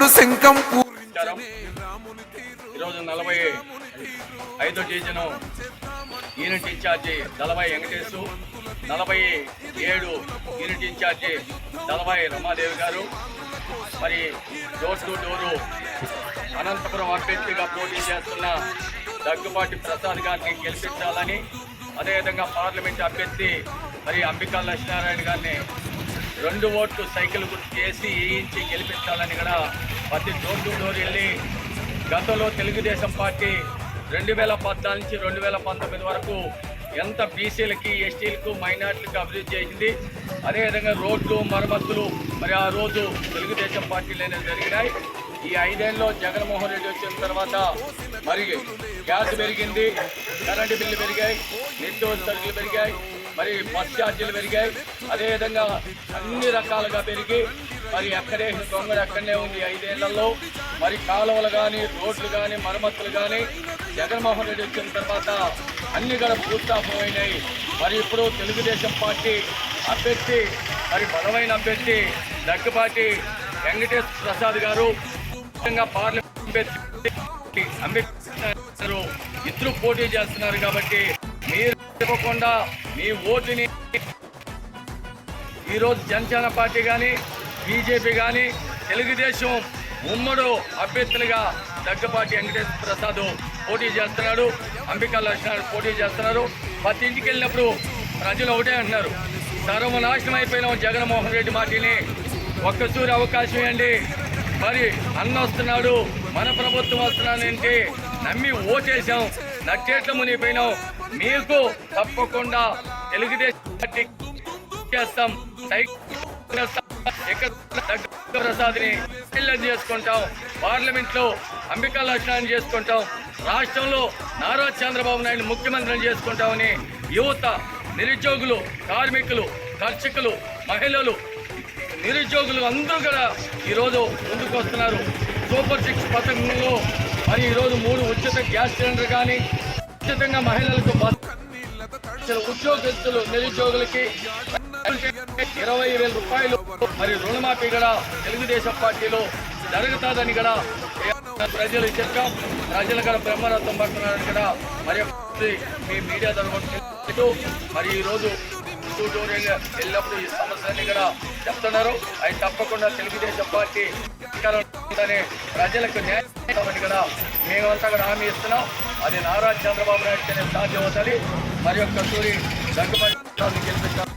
కృష్ణుడు శంఖం పూరించనే ఈరోజు నలభై ఐదో division unit incharge Dalavai Venkatesu నలభై ఏడు యూనిట్ ఇన్ఛార్జి దళవై రమాదేవి గారు. మరి డోర్ టు డోరు అనంతపురం అభ్యర్థిగా పోటీ చేస్తున్న దగ్గుబాటి ప్రసాద్ గారిని గెలిపించాలని అదేవిధంగా పార్లమెంట్ అభ్యర్థి మరి అంబికా లక్ష్మీనారాయణ గారిని రెండు ఓట్లు సైకిల్ గుర్తు చేసి వేయించి గెలిపించాలని కూడా ప్రతి డోర్ టు డోర్ వెళ్ళి గతంలో తెలుగుదేశం పార్టీ రెండు వేల పద్నాలుగు నుంచి రెండు వేల పంతొమ్మిది వరకు ఎంత బీసీలకి ఎస్టీలకు మైనార్టీలకు అభివృద్ధి చేసింది. అదేవిధంగా రోడ్లు మరమ్మతులు మరి ఆ రోజు తెలుగుదేశం పార్టీలోనే జరిగినాయి. ఈ ఐదేళ్ళలో జగన్మోహన్ రెడ్డి వచ్చిన తర్వాత మరి గ్యాస్ పెరిగింది కరెంటు బిల్లు పెరిగాయి నిత్యావసర పెరిగాయి. మరి బస్ ఛార్జీలు పెరిగాయి. అదేవిధంగా అన్ని రకాలుగా పెరిగి మరి ఎక్కడే దొంగలు ఎక్కడనే ఉంది ఐదేళ్ళలో మరి కాలువలు కానీ రోడ్లు కానీ మరమ్మతులు కానీ జగన్మోహన్ రెడ్డి వచ్చిన తర్వాత అన్ని కూడా భూస్థాపమైనాయి మరి ఇప్పుడు తెలుగుదేశం పార్టీ అభ్యర్థి మరి బలమైన అభ్యర్థి దగ్గుపాటి వెంకటేశ్వర ప్రసాద్ గారు ముఖ్యంగా పార్లమెంట్ అభ్యర్థి అంబేద్కర్ ఇద్దరు పోటీ చేస్తున్నారు కాబట్టి మీరు ఇవ్వకుండా మీ ఓటుని ఈరోజు జనసేన పార్టీ కానీ బీజేపీ కానీ తెలుగుదేశం ఉమ్మడు అభ్యర్థులుగా దగ్గపాటి వెంకటేశ్వర ప్రసాద్ పోటీ చేస్తున్నాడు. అంబికా లక్ష్మణ్ పోటీ చేస్తున్నారు ప్రతి ఇంటికి వెళ్ళినప్పుడు ప్రజలు ఒకటే అంటున్నారు. సర్వనాశనం అయిపోయిన జగన్మోహన్ రెడ్డి మాటిని. ఒక్కసూరి అవకాశం ఇవ్వండి మరి అన్న వస్తున్నాడు మన ప్రభుత్వం వస్తున్నానంటే నమ్మి ఓటేసాం నట్టేట్ల మునిగిపోయినాం. మీకు తప్పకుండా తెలుగుదేశం పార్టీ చేస్తాం. చేస్తాం. ప్రసాద్ని పిల్లలు చేసుకుంటాం. పార్లమెంట్లో అంబికా లక్షణాన్ని చేసుకుంటాం. రాష్ట్రంలో నారా చంద్రబాబు నాయుడు ముఖ్యమంత్రిని చేసుకుంటామని యువత నిరుద్యోగులు కార్మికులు కర్షకులు మహిళలు నిరుద్యోగులు అందరూ కూడా ఈరోజు ముందుకు వస్తున్నారు. సూపర్ సిక్స్ పథకంలో మరి ఈరోజు మూడు ఉచిత గ్యాస్ సిలిండర్ కానీ ఖచ్చితంగా మహిళలకు ఉద్యోగస్తులు నిరుద్యోగులకి ఇరవై వేల రూపాయలు మరి రుణమాఫీ కూడా తెలుగుదేశం పార్టీలో జరుగుతుందని కూడా ప్రజలు చెప్పాం. ప్రజలు కూడా బ్రహ్మరథం పడుతున్నారని కూడా మరి మీ మీడియా తరఫు మరి ఈరోజు వెళ్ళినప్పుడు ఈ సమస్యని కూడా చెప్తున్నారు. అవి తప్పకుండా తెలుగుదేశం పార్టీ ప్రజలకు న్యాయం కూడా మేమంతా కూడా హామీ ఇస్తున్నాం. అది నారా చంద్రబాబు నాయుడు సాధ్యం అవుతుంది. మరి యొక్క సూరి దగ్గుబాటి గెలిపించాలని